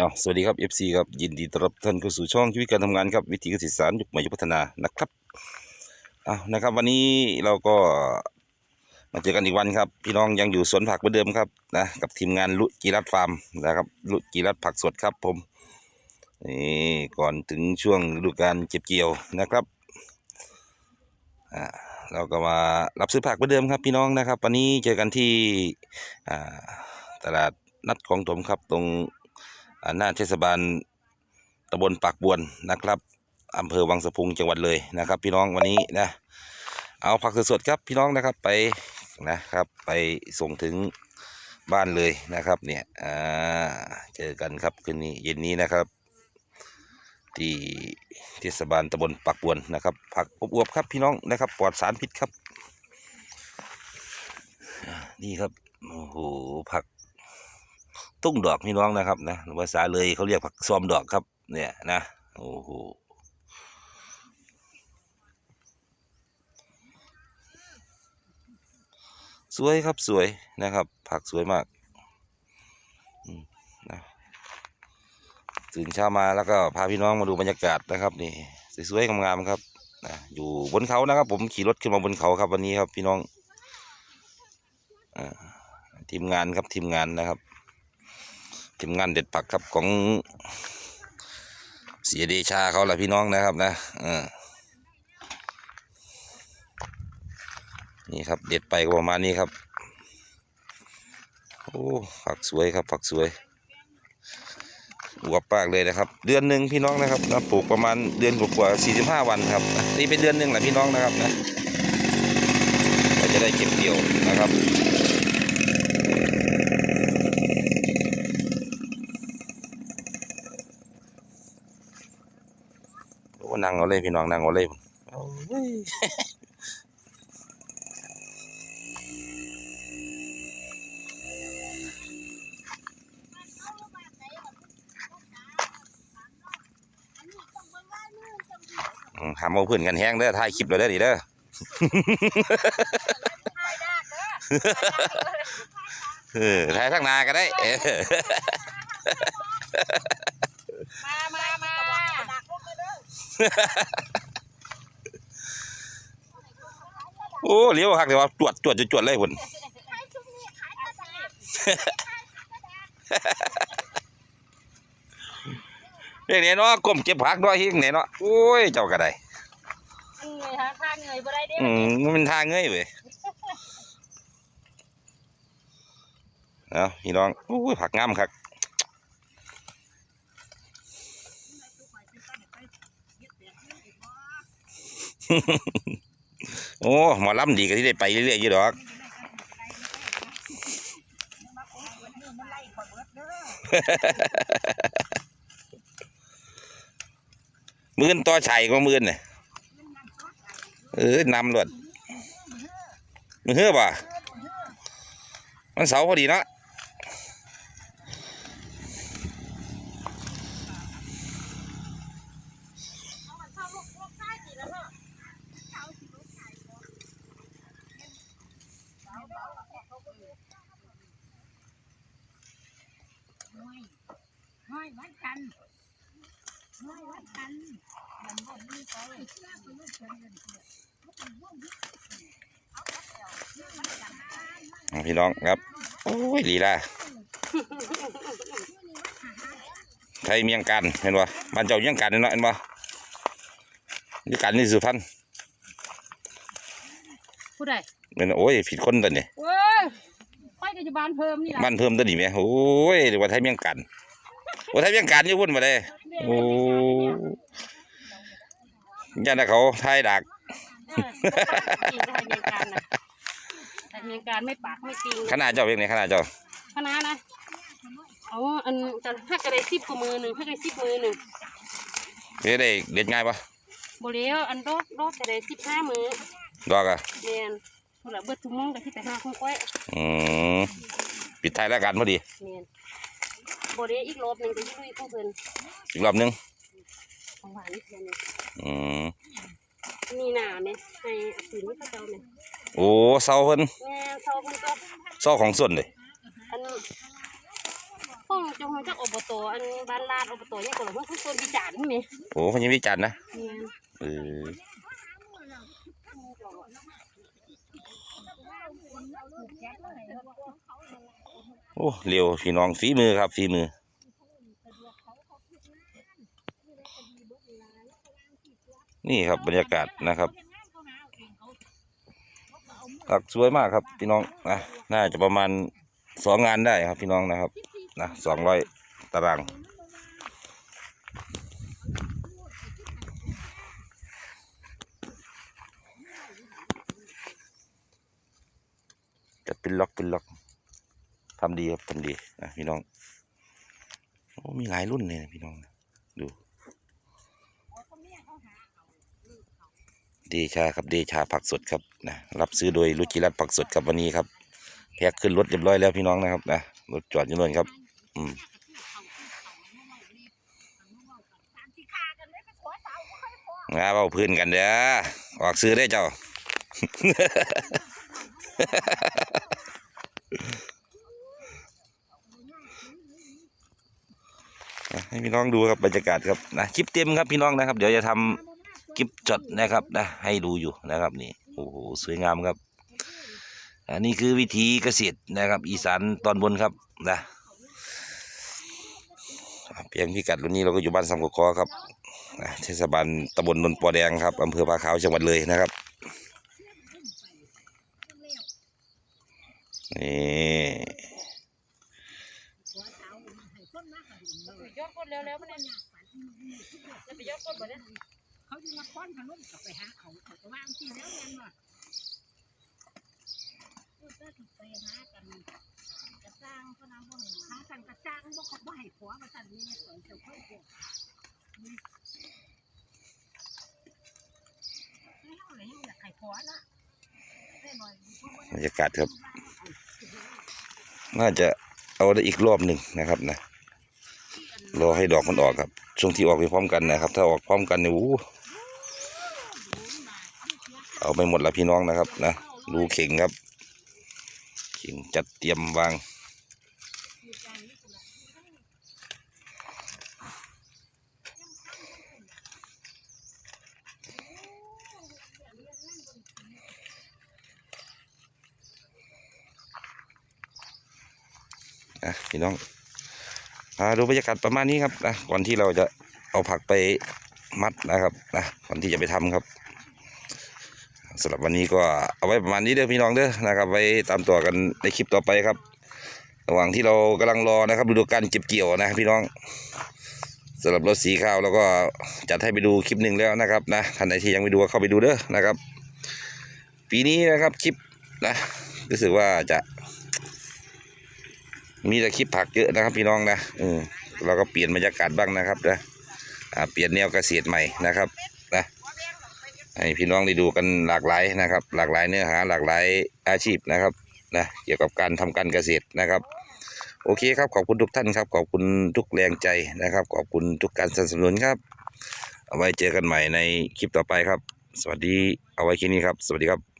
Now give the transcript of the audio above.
เอาสวัสดีครับ FC ครับยินดีต้อนรับท่านเข้าสู่ช่องชีวิตการทำงานครับวิถีเกษตรสารยุคใหม่ยุคพัฒนานะครับเอานะครับ วันนี้เราก็มาเจอกันอีกวันครับ พี่น้องยังอยู่สวนผักเหมือนเดิมครับนะกับทีมงานลุจิรัตฟาร์มนะครับลุจิรัตผักสดครับผมนี่ก่อนถึงช่วงฤดูการเก็บเกี่ยวนะครับอ่าเราก็มารับซื้อผักเหมือนเดิมครับพี่น้องนะครับ วันนี้เจอกันที่อ่าตลาดนัดของผมครับตรง หน้าเทศบาลตำบลปากบวนนะครับอำเภอวังสะพุงจังหวัดเลยนะครับ พี่น้องวันนี้นะ เอาผักสดๆครับพี่น้องนะครับไปนะครับ ไปส่งถึงบ้านเลยนะครับเนี่ยอ่าเจอกันครับคืนนี้เย็นนี้นะครับ ที่เทศบาลตำบลปากบวนนะครับ ผักอบอวบๆครับพี่น้องนะครับปลอดสารพิษครับ นี่ครับโอ้โหผัก ตุ้งดอกพี่น้องนะครับนะภาษาเลยเขาเรียกผักซอมดอกครับ เนี่ยนะโอ้โหสวยครับสวยนะครับ ผักสวยมากนะตื่นเช้ามาแล้วก็พาพี่น้องมาดูบรรยากาศนะครับ นี่สวยๆงามๆครับนะอยู่บนเขานะครับ ผมขี่รถขึ้นมาบนเขาครับ วันนี้ครับ พี่น้องอทีมงานครับทีมงานนะครับ ทีมงานเด็ดผักครับของเสียเดชาเขาแหละพี่น้องนะครับนะนี่ครับเด็ดไปประมาณนี้ครับโอ้ผักสวยครับผักสวยอวบปากเลยนะครับ เดือนหนึ่งพี่น้องนะครับนะปลูกประมาณเดือนกว่าๆสี่สิบห้าวันครับนี่เป็นเดือนหนึ่งแหละพี่น้องนะครับนะก็จะได้เก็บเกี่ยวนะครับ นั่งเอาเลยพี่น้องนั่งเอาเลยโอ้ยอืมหามเอาเพื่อนกันแห้งเด้อถ่ายคลิปเราได้ดีเด้อเออถ่ายทั้งนาก็ได้ มามามา โอ้เลี้ยวหักเดี๋ยวว่าจวดจวดจวดจวดเลยพุ่นเรื่องนี้เนาะก้มเก็บผักด้วยเฮียงเนี่ยเนาะโอ้ยเจ้าก็ได้เงยฮะข้างเงยบ่ได้เด้อืมมันเป็นทางเงยเว้ยเอาพี่น้องโอ้ยผักงามครับ โอ้หมอลำดีก็ที่ได้ไปเรื่อยๆอยู่ดอกมื่นต่อชัยก็มื่นเนี่ยเออนำหลวดมือเฮือบ่ะมันเสาพอดีเนาะ ห้อยวัดกันห้อยวัดกันมันบ่มีไปเชื่อไปลูกเพิ่นเงินเพิ่นเอาพี่น้องครับ โอ้ยลีลาไทยเมียงกันเห็นบ่บ้านเจ้าเมียงกันเนาะเห็นบ่นี่กันนี่สุพรรณผู้ใดเป็นโอ้ยผิดคนตัวนี้เว้ยไปกับอยู่บ้านเพิ่มนี่ล่ะบ้านเพิ่มตัวนี้ไหมโอ้ยเรียกว่าไทยเมียงกัน โอ้ไทยเมียงกันอยู่พุ่นมาเลยโอ้ยันนะเขาไทยดักเออจริงไทยเมียงการนะไทยเมียงการไม่ปากไม่จริงขนาดเจ้าเป็นไงขนาดเจ้าคณะนะเอาอันจะถ้ากระได้สิบกว่ามือหนึ่งถ้ากระได้สิบมือหนึ่งเฮ็ดได้เด็ดง่ายปะบ่เลี้ยวอันโดดโดดกระได้สิบห้ามือดอกอะเรียนผู้ละเบิดทุกโมงก็ที่ไปหาของก้อยอืมปิดท้ายแล้วกันพอดีเรียน บ่เลี้ยวอีกรอบหนึ่งก็อยุ่ยของเพิ่นอีกรอบหนึงของหวานนี่เพิ่นนี่อืมมีหนาเนี่ยให้เอาปืนให้เขาเจ้าเนี่ยโอ้เศร้าเพิ่นแม่เศร้าเพิ่นก็เศร้าของส่วนเลยอันข้องจังหวัดจักอบตอันบ้านลาดอบตเนี่ยก็หลงว่าคนวิจารณ์ใช่ไหมโอ้เขายังวิจารณ์นะเนี่ยเออ โอ้เร็วพี่น้องฝีมือครับฝีมือนี่ครับบรรยากาศนะครับผักสวยมากครับพี่น้องนะน่าจะประมาณสองงานได้ครับพี่น้องนะครับนะสองร้อยตาราง จะเป็นล็อกเป็นล็อก ทำดีครับทำดีนะพี่น้องโอ้มีหลายรุ่นเลยนะพี่น้องดูเดชาครับเดชาผักสดครับนะรับซื้อโดยรุจิรัตผักสดครับวันนี้ครับแพ็คขึ้นรถเรียบร้อยแล้วพี่น้องนะครับนะรถจอดอยู่นู่นครับ อืมงาเบาพื้นกันเด้อออกซื้อได้เจ้า นะ ให้พี่น้องดูครับบรรยากาศครับนะคลิปเต็มครับพี่น้องนะครับ เดี๋ยวจะทำคลิปจดนะครับนะให้ดูอยู่นะครับนี่โอ้โหสวยงามครับอันนี้คือวิธีเกษตรนะครับ อีสานตอนบนครับนะเพียงพิกัดวันนี้เราก็อยู่บ้านสัมกกอครับเทศบาลตำบลนนปอแดงครับอำเภอผาขาวจังหวัดเลยนะครับนี่ ยอดคนเร็วๆมันเนี่ยจะไปยอดคนบ่เนี่ยเขาจะมาค้อนขนมกลับไปหาเขาเขาก็ว่างที่แล้วแม่นว่าเออก็ถูกไปหากันกระจ้างเขานำบ่ให้หากันกระจ้างบ่เขาบ่ให้ผัวมาสั่นนี่เนี่ยสอนเจ้าค่อยเกี่ยวนี่เฮาเลยอยากให้ผัวนะบรรยากาศครับ น่าจะเอาได้อีกรอบหนึ่งนะครับนะ รอให้ดอกมันออกครับ ช่วงที่ออกไปพร้อมกันนะครับ ถ้าออกพร้อมกันเนี่ยอู้เอาไปหมดละพี่น้องนะครับนะรูเข่งครับ เข่งจัดเตรียมวางอะพี่น้อง ดูบรรยากาศประมาณนี้ครับนะก่อนที่เราจะเอาผักไปมัดนะครับนะก่อนที่จะไปทำครับสำหรับวันนี้ก็เอาไว้ประมาณนี้เด้อพี่น้องเด้อนะครับไว้ตามต่อกันในคลิปต่อไปครับ ระหว่างที่เรากำลังรอนะครับฤดูการเก็บเกี่ยวนะพี่น้องสำหรับรถสีข้าวแล้วก็จัดให้ไปดูคลิปหนึ่งแล้วนะครับนะท่านใดที่ยังไม่ดูเข้าไปดูเด้อนะครับ ปีนี้นะครับคลิปนะรู้สึกว่าจะ มีแต่คลิปผักเยอะนะครับพี่น้องนะอืมเราก็เปลี่ยนบรรยากาศบ้างนะครับนะอ่าเปลี่ยนแนวเกษตรใหม่นะครับนะให้พี่น้องได้ดูกันหลากหลายนะครับ หลากหลายเนื้อหาหลากหลายอาชีพนะครับนะเกี่ยวกับการทำการเกษตรนะครับ โอเคครับขอบคุณทุกท่านครับ ขอบคุณทุกแรงใจนะครับ ขอบคุณทุกการสนับสนุนครับ เอาไว้เจอกันใหม่ในคลิปต่อไปครับ สวัสดีเอาไว้แค่นี้ครับ สวัสดีครับ